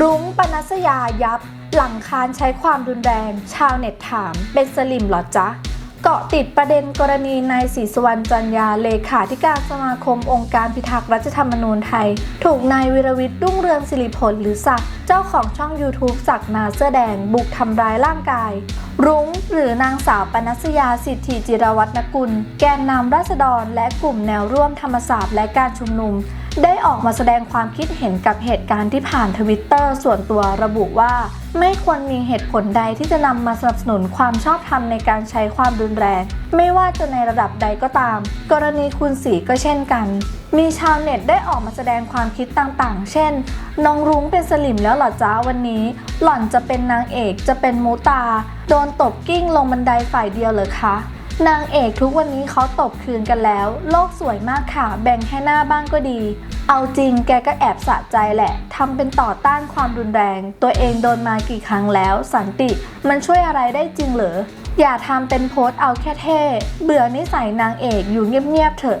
รุ้งปนัสยายับ หลังคานใช้ความรุนแรง ชาวเน็ตถาม เป็นสลิมหรอจ๊ะ เกาะติดประเด็นกรณีนายศรีสุวรรณจันยาเลขาธิการสมาคมองค์การพิทักษ์รัฐธรรมนูญไทย ถูกนายวิรวิทย์รุ่งเรืองสิริผลหรือศักดิ์เจ้าของช่อง YouTube ศักดิ์นาเสื้อแดง บุกทำร้ายร่างกายรุ้งหรือนางสาวปนัสยาสิทธิจิรวัฒนกุล แกนนำราษฎรและกลุ่มแนวร่วมธรรมศาสตร์และการชุมนุม ได้ออกมาแสดงความคิดเห็นกับเหตุการณ์ที่ผ่านทวิตเตอร์ส่วนตัวระบุว่า ไม่ควรมีเหตุผลใดที่จะนำมาสนับสนุนความชอบธรรมในการใช้ความรุนแรง ไม่ว่าจะในระดับใดก็ตาม กรณีคุณสีก็เช่นกันมีชาวเน็ตได้ออกมาแสดงความคิดต่างๆ เช่น น้องรุ้งเป็นสลิมแล้วเหรอจ้าวันนี้ หล่อนจะเป็นนางเอกจะเป็นมูตา โดนตบกิ้งลงบันไดฝ่ายเดียวเหรอคะนางเอกทุกวันนี้เขาตบคืนกันแล้ว โลกสวยมากค่ะ แบ่งให้หน้าบ้างก็ดี เอาจริงแกก็แอบสะใจแหละทำเป็นต่อต้านความรุนแรง ตัวเองโดนมากี่ครั้งแล้ว สันติ มันช่วยอะไรได้จริงเหรอ อย่าทำเป็นโพสต์เอาแค่เท่ เบื่อนิสัยนางเอกอยู่เงียบๆเถอะ